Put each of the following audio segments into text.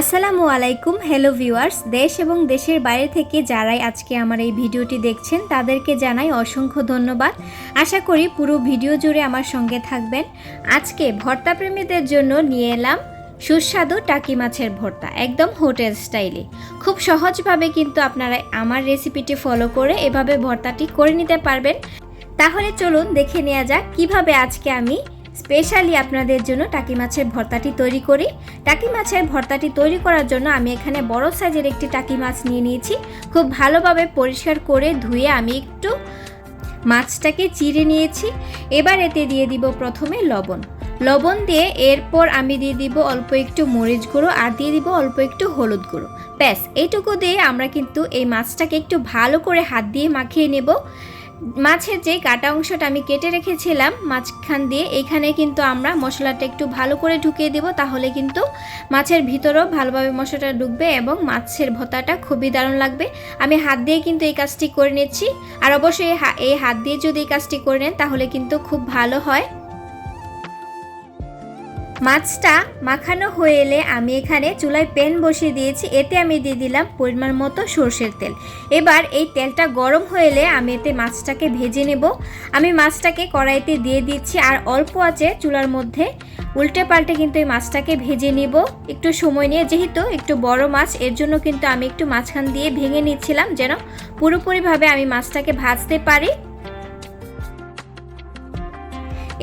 আসসালামু আলাইকুম hello viewers দেশ এবং দেশের বাইরে থেকে যারাই আজকে আমার এই ভিডিওটি দেখছেন, তাদেরকে জানাই অসংখ্য ধন্যবাদ। আশা করি পুরো ভিডিও জুড়ে আমার সঙ্গে থাকবেন। আজকে ভর্তা প্রেমীদের জন্য নিয়ে এলাম সুস্বাদু টাকি মাছের ভর্তা, একদম হোটেল স্টাইলে। খুব সহজভাবে কিন্তু আপনারা আমার রেসিপিটি ফলো করে এভাবে ভর্তাটি করে নিতে পারবেন। তাহলে চলুন দেখে নেওয়া যাক কীভাবে আজকে আমি স্পেশালি আপনাদের জন্য টাকি মাছের ভর্তাটি তৈরি করি। টাকি মাছের ভর্তাটি তৈরি করার জন্য আমি এখানে বড় সাইজের একটি টাকি মাছ নিয়ে নিয়েছি। খুব ভালোভাবে পরিষ্কার করে ধুয়ে আমি একটু মাছটাকে চিড়ে নিয়েছি। এবার এতে দিয়ে দিব প্রথমে লবণ। লবণ দিয়ে এরপর আমি দিয়ে দিব অল্প একটু মরিচ গুঁড়ো আর দিয়ে দিব অল্প একটু হলুদ গুঁড়ো। ব্যাস, এইটুকু দিয়ে আমরা কিন্তু এই মাছটাকে একটু ভালো করে হাত দিয়ে মাখিয়ে নেব। মাছের যে কাটা অংশটা আমি কেটে রেখেছিলাম মাঝখান দিয়ে, এখানে কিন্তু আমরা মশলাটা একটু ভালো করে ঢুকিয়ে দেব, তাহলে কিন্তু মাছের ভিতরেও ভালোভাবে মশলাটা ঢুকবে এবং মাছের ভর্তাটা খুবই দারুণ লাগবে। আমি হাত দিয়ে কিন্তু এই কাজটি করে নিচ্ছি, আর অবশ্যই এই হাত দিয়ে যদি এই কাজটি করে নেন, তাহলে কিন্তু খুব ভালো হয়। মাছটা মাখানো হয়ে এলে আমি এখানে চুলায় প্যান বসিয়ে দিয়েছি। এতে আমি দিয়ে দিলাম পরিমাণ মতো সর্ষের তেল। এবার এই তেলটা গরম হয়ে এলে আমি এতে মাছটাকে ভেজে নেব। আমি মাছটাকে কড়াইতে দিয়ে দিচ্ছি আর অল্প আছে চুলার মধ্যে। উল্টে পাল্টে কিন্তু এই মাছটাকে ভেজে নেব। একটু সময় নিয়ে, যেহেতু একটু বড় মাছ, এর জন্য কিন্তু আমি একটু মাঝখান দিয়ে ভেঙে নিচ্ছিলাম যেন পুরোপুরিভাবে আমি মাছটাকে ভাজতে পারি।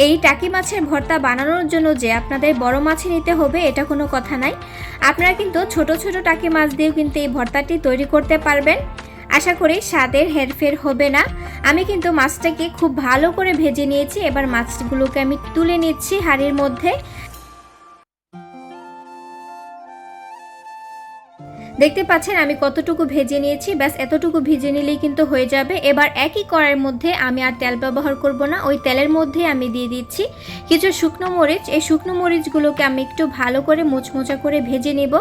এই টাকি মাছের ভর্তা বানানোর জন্য যে আপনাদের বড় মাছ নিতে হবে, এটা কোনো কথা নাই। আপনারা কিন্তু ছোট ছোট টাকি মাছ দিয়েও কিন্তু এই ভর্তাটি তৈরি করতে পারবেন। আশা করি স্বাদের হেরফের হবে না। আমি কিন্তু মাছটাকে খুব ভালো করে ভেজে নিয়েছি। এবার মাছগুলোকে আমি তুলে নিচ্ছি হাড়ির মধ্যে। দেখতে পাচ্ছেন, আমি কতটুকু ভেজে নিয়েছি। ব্যাস, এতটুকু ভেজে নিলেই কিন্তু হয়ে যাবে। এবার একই কড়াইয়ের মধ্যে আমি আর তেল ব্যবহার করব না। ওই তেলের মধ্যে আমি দিয়ে দিচ্ছি কিছু শুকনো মরিচ। এই শুকনো মরিচগুলোকে আমি একটু ভালো করে মোচমোচা করে ভেজে নেব।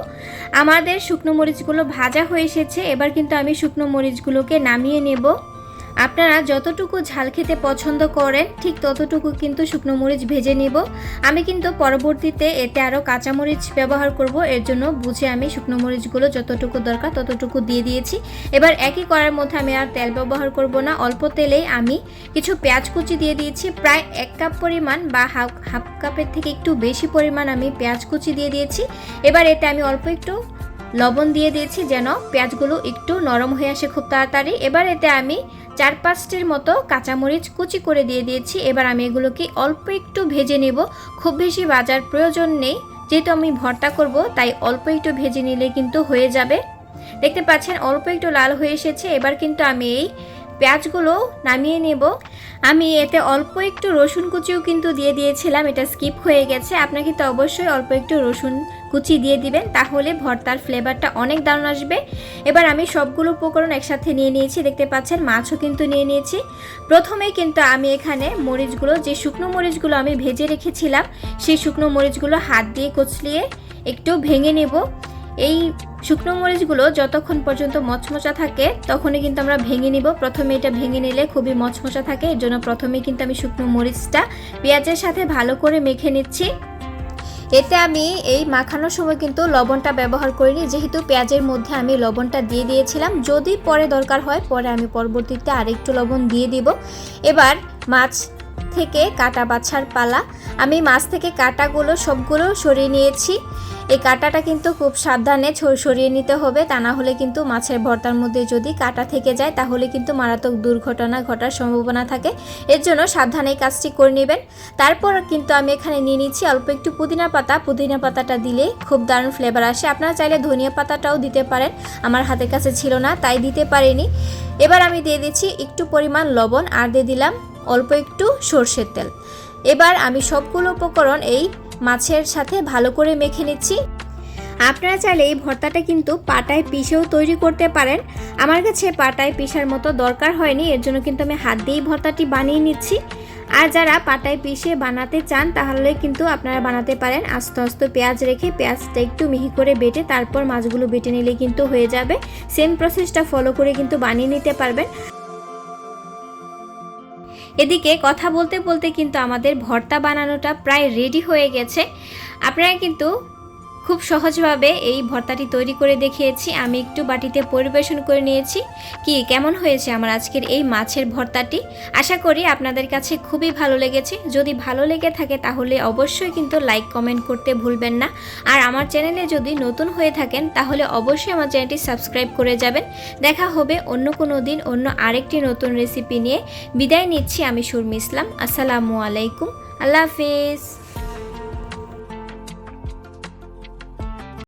আমাদের শুকনো মরিচগুলো ভাজা হয়ে এসেছে। এবার কিন্তু আমি শুকনো মরিচগুলোকে নামিয়ে নেব। আপনারা যতটুকু ঝাল খেতে পছন্দ করেন, ঠিক ততটুকু কিন্তু শুকনো মরিচ ভেজে নেব। আমি কিন্তু পরবর্তীতে এতে আরও কাঁচামরিচ ব্যবহার করব, এর জন্য বুঝে আমি শুকনো মরিচগুলো যতটুকু দরকার ততটুকু দিয়ে দিয়েছি। এবার একই করার মধ্যে আমি আর তেল ব্যবহার করব না, অল্প তেলেই আমি কিছু পেঁয়াজ কুচি দিয়ে দিয়েছি, প্রায় এক কাপ পরিমাণ বা হাফ হাফ কাপের থেকে একটু বেশি পরিমাণ আমি পেঁয়াজ কুচি দিয়ে দিয়েছি। এবার এতে আমি অল্প একটু লবণ দিয়ে দিয়েছি যেন পেঁয়াজগুলো একটু নরম হয়ে আসে খুব তাড়াতাড়ি। এবার এতে আমি চার পাঁচটির মতো কাঁচামরিচ কুচি করে দিয়ে দিয়েছি। এবার আমি এগুলোকে অল্প একটু ভেজে নেব। খুব বেশি বাজার প্রয়োজন নেই। যেহেতু আমি ভর্তা করব, তাই অল্প একটু ভেজে নিলে কিন্তু হয়ে যাবে। দেখতে পাচ্ছেন, অল্প একটু লাল হয়ে এসেছে। এবার কিন্তু আমি এই পেঁয়াজগুলো নামিয়ে নেব। আমি এতে অল্প একটু রসুন কুচিও কিন্তু দিয়ে দিয়েছিলাম। এটা স্কিপ হয়ে গেছে। আপনাকে তো অবশ্যই অল্প একটু রসুন কুচি দিয়ে দিবেন, তাহলে ভর্তার ফ্লেভারটা অনেক দারুণ আসবে। এবার আমি সবগুলো উপকরণ একসাথে নিয়ে নিয়েছি, দেখতে পাচ্ছেন মাছও কিন্তু নিয়ে নিয়েছি। প্রথমেই কিন্তু আমি এখানে মরিচগুলো, যে শুকনো মরিচগুলো আমি ভেজে রেখেছিলাম, সেই শুকনো মরিচগুলো হাত দিয়ে কচলিয়ে একটু ভেঙে নেব। এই শুকনো মরিচগুলো যতক্ষণ পর্যন্ত মচমচা থাকে, তখনই কিন্তু আমরা ভেঙে নিব। প্রথমে এটা ভেঙে নিলে খুবই মচমচা থাকে, এর জন্য প্রথমে কিন্তু আমি শুকনো মরিচটা পেঁয়াজের সাথে ভালো করে মেখে নিচ্ছি। এতে আমি এই মাখানোর সময় কিন্তু লবণটা ব্যবহার করিনি। যেহেতু পেঁয়াজের মধ্যে আমি লবণটা দিয়ে দিয়েছিলাম, যদি পরে দরকার হয় পরে আমি পরবর্তীতে আরেকটু লবণ দিয়ে দিব। এবার মাছ থেকে কাটা বাছার পালা। আমি মাছ থেকে কাটাগুলো সবগুলো সরিয়ে নিয়েছি। এই কাটাটা কিন্তু খুব সাবধানে সরিয়ে নিতে হবে, তা না হলে কিন্তু মাছের ভর্তার মধ্যে যদি কাটা থেকে যায়, তাহলে কিন্তু মারাত্মক দুর্ঘটনা ঘটার সম্ভাবনা থাকে। এর জন্য সাবধানে এই কাজটি করে নেবেন। তারপর কিন্তু আমি এখানে নিয়ে নিচ্ছি অল্প একটু পুদিনা পাতা। পুদিনা পাতাটা দিলে খুব দারুণ ফ্লেভার আসে। আপনারা চাইলে ধনিয়া পাতাটাও দিতে পারেন। আমার হাতের কাছে ছিল না, তাই দিতে পারিনি। এবার আমি দিয়ে দিচ্ছি একটু পরিমাণ লবণ, আর দিয়ে দিলাম অল্প একটু সর্ষের তেল। এবার আমি সবগুলো উপকরণ এই মাছের সাথে ভালো করে মেখে নিচ্ছি। আপনারা চাইলে এই ভর্তাটা কিন্তু পাটায় পিষেও তৈরি করতে পারেন। আমার কাছে পাটায় পিষার মতো দরকার হয়নি, এর জন্য কিন্তু আমি হাত দিয়েই ভর্তাটি বানিয়ে নিচ্ছি। আর যারা পাটায় পিষে বানাতে চান, তাহলে কিন্তু আপনারা বানাতে পারেন। আস্তে আস্তে পেঁয়াজ রেখে পেঁয়াজটা একটু মিহি করে বেটে তারপর মাছগুলো বেটে নিলে কিন্তু হয়ে যাবে। সেম প্রসেসটা ফলো করে কিন্তু বানিয়ে নিতে পারবেন। এদিকে কথা বলতে বলতে কিন্তু আমাদের ভর্তা বানানোটা প্রায় রেডি হয়ে গেছে। আপনারা কিন্তু খুব সহজভাবে এই ভর্তাটি তৈরি করে দেখিয়েছি। আমি একটু বাটিতে পরিবেশন করে নিয়েছি। কি, কেমন হয়েছে আমার আজকের এই মাছের ভর্তাটি? আশা করি আপনাদের কাছে খুবই ভালো লেগেছে। যদি ভালো লেগে থাকে তাহলে অবশ্যই কিন্তু লাইক, কমেন্ট করতে ভুলবেন না। আর আমার চ্যানেলে যদি নতুন হয়ে থাকেন তাহলে অবশ্যই আমার চ্যানেলটি সাবস্ক্রাইব করে যাবেন। দেখা হবে অন্য কোনো দিন অন্য আরেকটি নতুন রেসিপি নিয়ে। বিদায় নিচ্ছি আমি সুরমি ইসলাম। আসসালামু আলাইকুম। আল্লাহ হাফিজ।